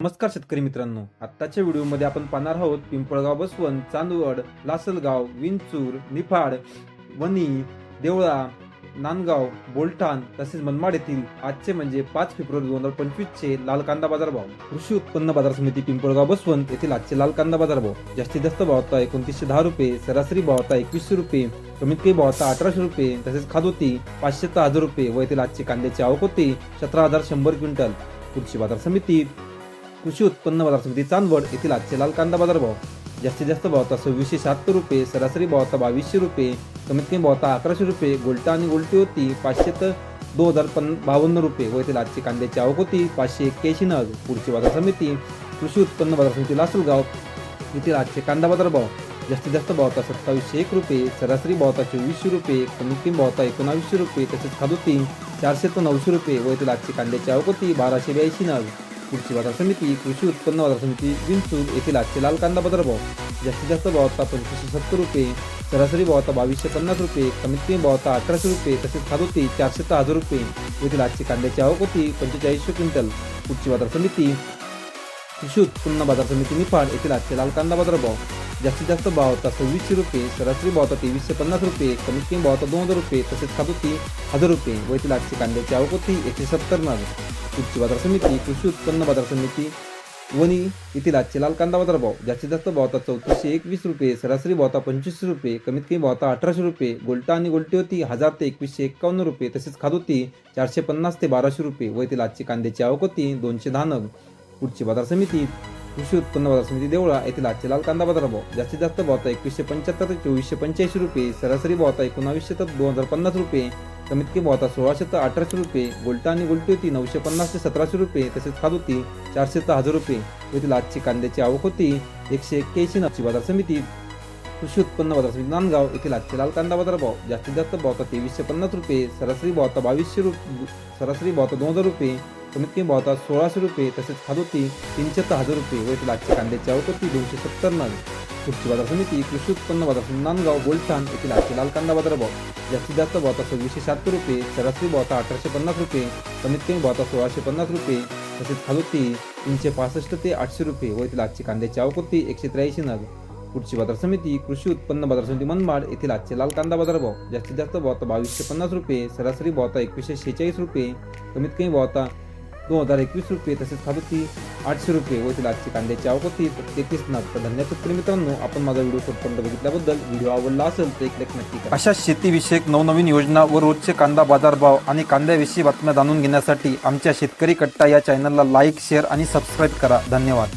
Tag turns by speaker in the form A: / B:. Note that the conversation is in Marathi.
A: नमस्कार शेतकरी मित्रांनो आत्ताच्या व्हिडिओमध्ये आपण पाहणार आहोत पिंपळगाव बसवण चांदवड लासलगाव विंचूर निफाड वणी देवळा नांदगाव बोलठाण तसेच मनमाड येथील आजचे म्हणजे पाच फेब्रुवारी दोन हजार पंचवीसचे लाल कांदा बाजार भाव कृषी उत्पन्न बाजार समिती पिंपळगाव बसवंत येथील आजचे लाल कांदा बाजार भाव जास्तीत जास्त भाव होता एकोणतीसशे दहा रुपये सरासरी भाव होता एकवीसशे रुपये कमीत कमी भाव होता अठराशे रुपये तसेच खाद होती पाचशे ते हजार रुपये व येथील आजचे कांद्याची आवक होती सतरा हजार शंभर क्विंटल. कृषी बाजार समिती कृषी उत्पन्न बाजार समिती चांदवड येथील आजचे लाल कांदा बाजार भाव जास्तीत जास्त भाव होता सव्वीसशे शहात्तर रुपये सरासरी भाव होता बावीसशे रुपये कमीत कमी भाव होता अकराशे रुपये गोलटा आणि गोलटी होती पाचशे तर दोन हजार पन बावन्न रुपये व येथील आजची कांद्याची आवक होती पाचशे एक्क्याऐंशी नग. पुढची बाजार समिती कृषी उत्पन्न बाजार समिती लासलगाव येथील आजचे कांदा बाजार भाव जास्तीत जास्त भावता सत्तावीसशे एक रुपये सरासरी भावता चोवीसशे रुपये कमीत कमी भावता एकोणावीसशे रुपये तसेच खादोती चारशे ते नऊशे रुपये व येथील आजची कांद्याची आवक होती बाराशे ब्याऐंशी नग. पुढची बाजार समिती कृषी उत्पन्न बाजार समिती विंचूर येथील आजचे लाल कांदा बाजार भाव. जास्तीत जास्त भाव होता पंचवीसशे सत्तर रुपये सरासरी भाव होता बावीसशे पन्नास रुपये कमीत कमी भाव होता अठराशे रुपये तसेच खाद होती चारशे ते हजार रुपये. येथील आजची कांद्याची आवक होती पंचेचाळीसशे क्विंटल. पुढची बाजार समिती कृषी उत्पन्न बाजार समिती निफाड येथील आजचे लाल कांदा बाजार भाव. जास्तीत जास्त भाव होता सव्वीसशे रुपये सरासरी भाव होता तेवीसशे पन्नास रुपये कमीत कमी भाव होता दोन हजार रुपये तसेच खात होती हजार रुपये व येथील आजची कांद्याची आवक होती एकशे सत्तर नग. पुढची बाजार समिती कृषी उत्पन्न बाजार समिती वणी येथील आजचे लाल कांदा बाजार भाव. जास्तीत जास्त भाव होता चौतीसशे एकवीस रुपये सरासरी भाव होता पंचवीसशे रुपये कमीत कमी भाव होता अठराशे रुपये गोल्टा आणि गोल्टी होती हजार ते एकवीसशे एक्कावन्न रुपये तसेच खात होती चारशे पन्नास ते बाराशे रुपये व येथील आजची कांद्याची आवक होती दोनशे दहा नग. पुढची बाजार समिती कृषी उत्पन्न बाजार समिती देवळा येथील आजचे लाल कांदा बाजार भाव. जास्तीत जास्त भाव होता एकवीसशे पंच्याहत्तर ते चोवीसशे पंच्याऐंशी रुपये. सरासरी भाव होता एकोणावीसशे तर दोन हजार पन्नास रुपये. कमीत कमी भाव होता सोळाशे तर अठराशे रुपये. गोल्टा आणि गोल्टी होती नऊशे पन्नास ते सतराशे रुपये. तसेच खाद होती चारशे तर हजार रुपये. येथील आजची कांद्याची आवक होती एकशे एक्क्याऐंशी नऊची बाजार समिती. कृषी उत्पन्न बाजार समिती नांदगाव येथील आजचे लाल कांदा बाजार भाव. जास्तीत जास्त भाव होता तेवीसशे पन्नास रुपये. सरासरी भाव होता बावीसशे रुपये सरासरी भाव होता दोन हजार रुपये. कमीत कमी भाव होता सोळाशे रुपये तसेच खाद तीनशे ते हजार रुपये. व येथील कांद्याची आवक दोनशे सत्तर नग. पुढची बाजार समिती कृषी उत्पन्न बाजार समिती नांदगाव गोलठाण येथील आजचे लाल कांदा बाजार भाव. जास्तीत जास्त भाव होता सव्वीसशे शहात्तर रुपये सरासरी भाव अठराशे पन्नास रुपये. कमीत कमी भाव सोळाशे पन्नास रुपये. तसेच खालोती तीनशे पासष्ट ते आठशे रुपये. व येथील आजची कांद्याची आवक होती एकशे त्र्याऐंशी नग. पुढची बाजार समिती कृषी उत्पन्न बाजार समिती मनमाड येथील आजचे लाल कांदा बाजार भाव. जास्तीत जास्त भावता बावीसशे पन्नास रुपये. सरासरी भावता एकवीसशे शेहेचाळीस रुपये. कमीत कमी भावता दोन हजार एकवीस रुपये तसेच खात आठशे रुपये व तिला आजची कांद्याची आवक होती तेहतीस नग तर धन्यवाद शेतकरी मित्रांनो आपण माझा व्हिडिओ शेवटपर्यंत बघितल्याबद्दल व्हिडिओ आवडला असेल तर एक लाईक नक्की करा अशा शेतीविषयक नवनवीन योजना व रोजचे कांदा बाजारभाव आणि कांद्याविषयी बातम्या जाणून घेण्यासाठी आमच्या शेतकरी कट्टा या चॅनलला लाईक शेअर आणि सबस्क्राईब करा. धन्यवाद.